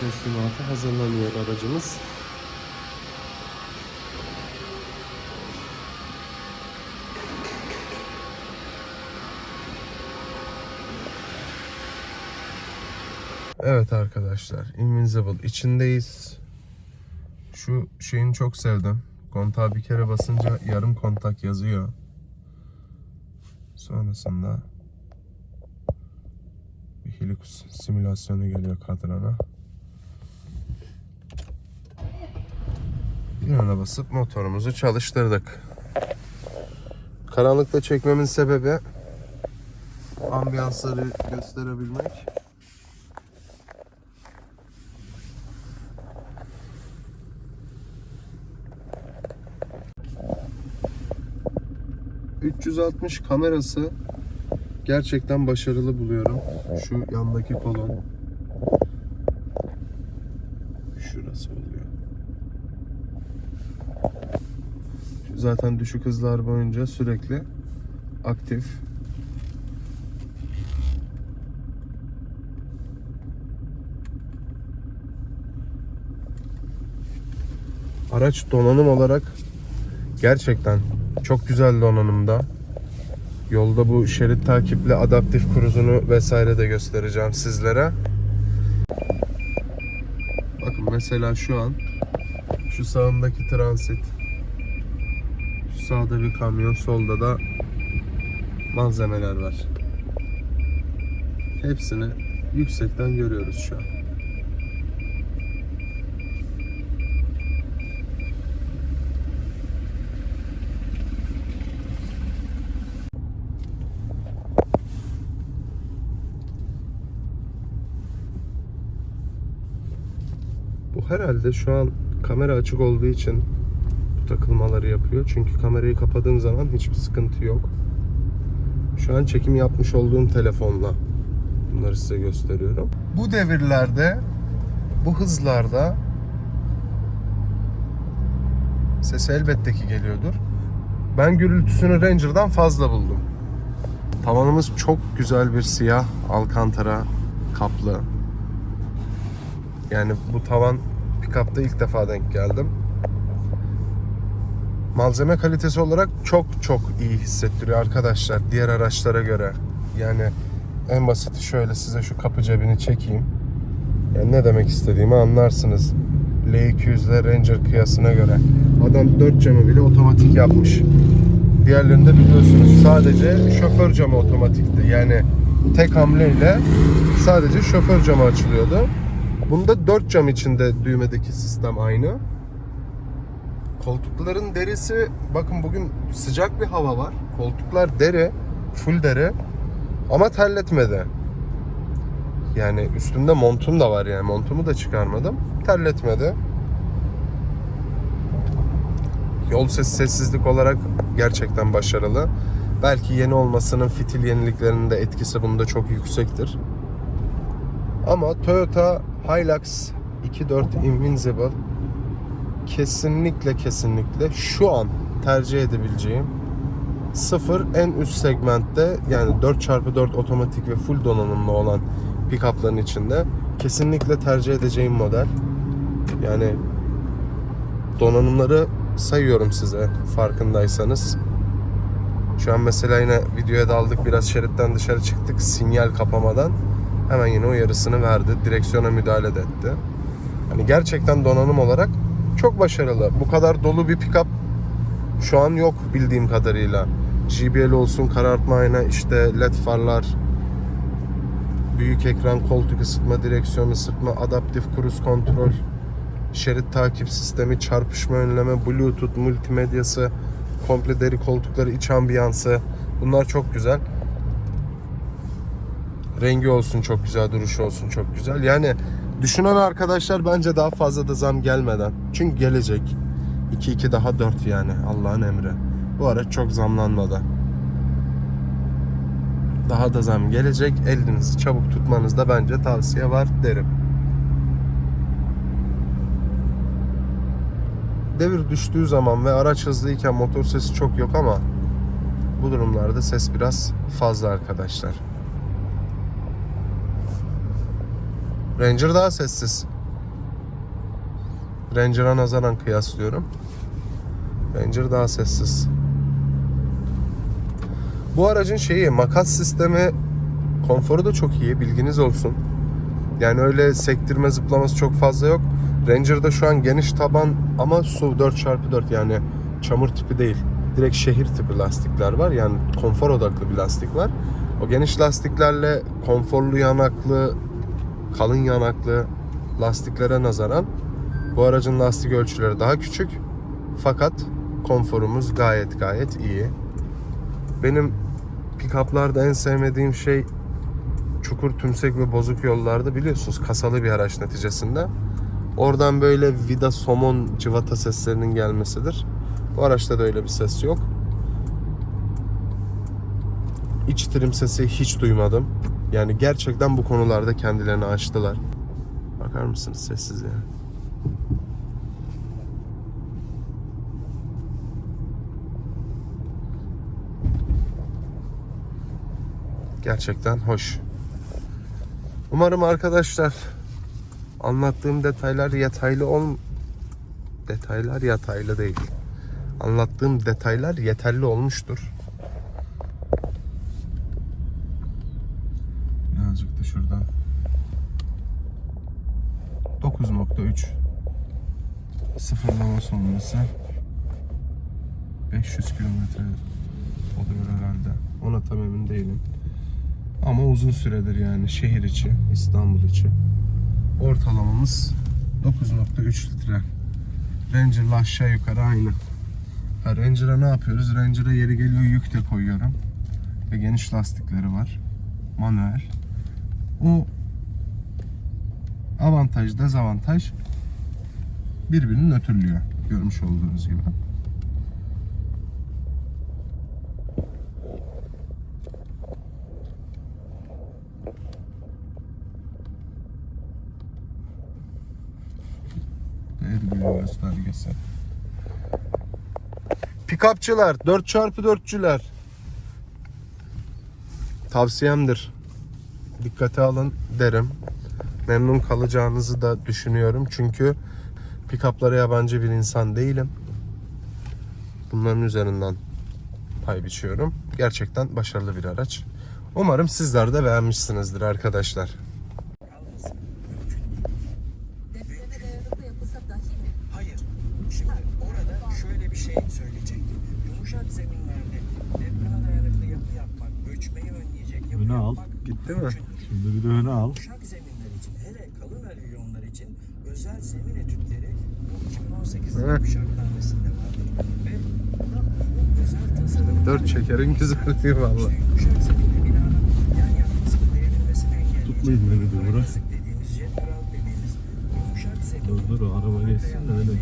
teslimata hazırlanıyor aracımız. Evet arkadaşlar, Invincible içindeyiz. Şu şeyini çok sevdim. Kontağı bir kere basınca yarım kontak yazıyor. Sonrasında bir Hilux simülasyonu geliyor kadrana. Yana basıp motorumuzu çalıştırdık. Karanlıkta çekmemin sebebi ambiyansları gösterebilmek. ...360 kamerası gerçekten başarılı buluyorum. Şu yandaki kolon. Şurası oluyor. Şu zaten düşük hızlar boyunca sürekli aktif. Araç donanım olarak gerçekten çok güzel donanımda. Yolda bu şerit takipli adaptif kruzunu vesaire de göstereceğim sizlere. Bakın mesela şu an şu sağındaki transit. Sağda bir kamyon, solda da malzemeler var. Hepsini yüksekten görüyoruz şu an. Bu herhalde şu an kamera açık olduğu için takılmaları yapıyor. Çünkü kamerayı kapadığım zaman hiçbir sıkıntı yok. Şu an çekim yapmış olduğum telefonla bunları size gösteriyorum. Bu devirlerde, bu hızlarda ses elbette ki geliyordur. Ben gürültüsünü Ranger'dan fazla buldum. Tavanımız çok güzel bir siyah Alcantara kaplı. Yani bu tavan pick-up'ta ilk defa denk geldim. Malzeme kalitesi olarak çok çok iyi hissettiriyor arkadaşlar diğer araçlara göre. Yani en basiti şöyle size şu kapı cebini çekeyim. Yani ne demek istediğimi anlarsınız. L200 ile Ranger kıyasına göre. Adam 4 camı bile otomatik yapmış. Diğerlerinde biliyorsunuz sadece şoför camı otomatikti. Yani tek hamleyle sadece şoför camı açılıyordu. Bunda 4 cam içinde düğmedeki sistem aynı. Koltukların derisi bakın bugün sıcak bir hava var. Koltuklar deri, full deri ama terletmedi. Yani üstümde montum da var yani montumu da çıkarmadım. Terletmedi. Yol sesi sessizlik olarak gerçekten başarılı. Belki yeni olmasının fitil yeniliklerinin de etkisi bunda çok yüksektir. Ama Toyota Hilux 2.4 Invincible kesinlikle kesinlikle şu an tercih edebileceğim sıfır en üst segmentte yani 4x4 otomatik ve full donanımlı olan pick-up'ların içinde kesinlikle tercih edeceğim model. Yani donanımları sayıyorum size farkındaysanız. Şu an mesela yine videoya daldık biraz şeritten dışarı çıktık sinyal kapamadan. Hemen yine uyarısını verdi. Direksiyona müdahale etti. Hani gerçekten donanım olarak çok başarılı. Bu kadar dolu bir pick-up şu an yok bildiğim kadarıyla. JBL olsun, karartma ayna, işte led farlar, büyük ekran, koltuk ısıtma, direksiyon ısıtma, adaptif cruise kontrol, şerit takip sistemi, çarpışma önleme, bluetooth, multimedyası, komple deri koltukları, iç ambiyansı. Bunlar çok güzel. Rengi olsun çok güzel, duruşu olsun çok güzel. Yani düşünen arkadaşlar bence daha fazla da zam gelmeden. Çünkü gelecek. 2-2 daha 4 yani Allah'ın emri. Bu araç çok zamlanmadı. Daha da zam gelecek. Elinizi çabuk tutmanızda bence tavsiye var derim. Devir düştüğü zaman ve araç hızlıyken motor sesi çok yok ama bu durumlarda ses biraz fazla arkadaşlar. Ranger daha sessiz. Ranger'a nazaran kıyaslıyorum. Ranger daha sessiz. Bu aracın şeyi makas sistemi konforu da çok iyi bilginiz olsun. Yani öyle sektirme zıplaması çok fazla yok. Ranger'da şu an geniş taban ama su 4x4 yani çamur tipi değil. Direkt şehir tipi lastikler var. Yani konfor odaklı bir lastik var. O geniş lastiklerle konforlu yanaklı, kalın yanaklı lastiklere nazaran bu aracın lastik ölçüleri daha küçük. Fakat konforumuz gayet gayet iyi. Benim pick-up'larda en sevmediğim şey çukur, tümsek ve bozuk yollarda biliyorsunuz kasalı bir araç neticesinde. Oradan böyle vida somon cıvata seslerinin gelmesidir. Bu araçta da öyle bir ses yok. İç trim sesi hiç duymadım. Yani gerçekten bu konularda kendilerini açtılar. Bakar mısınız sessiz ya? Gerçekten hoş. Umarım arkadaşlar anlattığım detaylar yataylı ol detaylar yataylı değil. Anlattığım detaylar yeterli olmuştur. Birazcık da şuradan 9.3 sıfırlama sonrası 500 kilometre oluyor herhalde. Ona tam emin değilim. Ama uzun süredir yani şehir içi, İstanbul içi. Ortalamamız 9.3 litre. Ranger'la aşağı yukarı aynı. Ha, Ranger'a ne yapıyoruz? Ranger'a yeri geliyor yük de koyuyorum. Ve geniş lastikleri var. Manuel. O avantaj, dezavantaj birbirini nötrlüyor. Görmüş olduğunuz gibi. Ergül'ün göstergesi. Pikapçılar, 4x4'cüler. Tavsiyemdir. Dikkate alın derim. Memnun kalacağınızı da düşünüyorum. Çünkü pikaplara yabancı bir insan değilim. Bunların üzerinden pay biçiyorum. Gerçekten başarılı bir araç. Umarım sizler de beğenmişsinizdir arkadaşlar. Depreme dayanıklı yapılsa dahi mi? Hayır. Şimdi orada şöyle bir şey söyleyecektim. Yumuşak zeminlerde depreme dayanıklı yapı yapmak, göçmeyi önleyecek yapı Öne al. yapmak Gitti mi? mümkündür. Şimdi bir de öne al. Zeminler için, hele kalın alüvyonlar için özel zemin etütleri bu 2018'de Heh. bir şartnamesinde vardır. Ve buna uygun özel tasarım. Dört çekerin güzelliği valla. İşte yumuşak zeminle binanın yan yapmasını devrilmesini engelleyecek. Tutmayın beni sık dediğimiz jet dediğimiz yumuşak zemin Dur dur araba geçsin de öyle.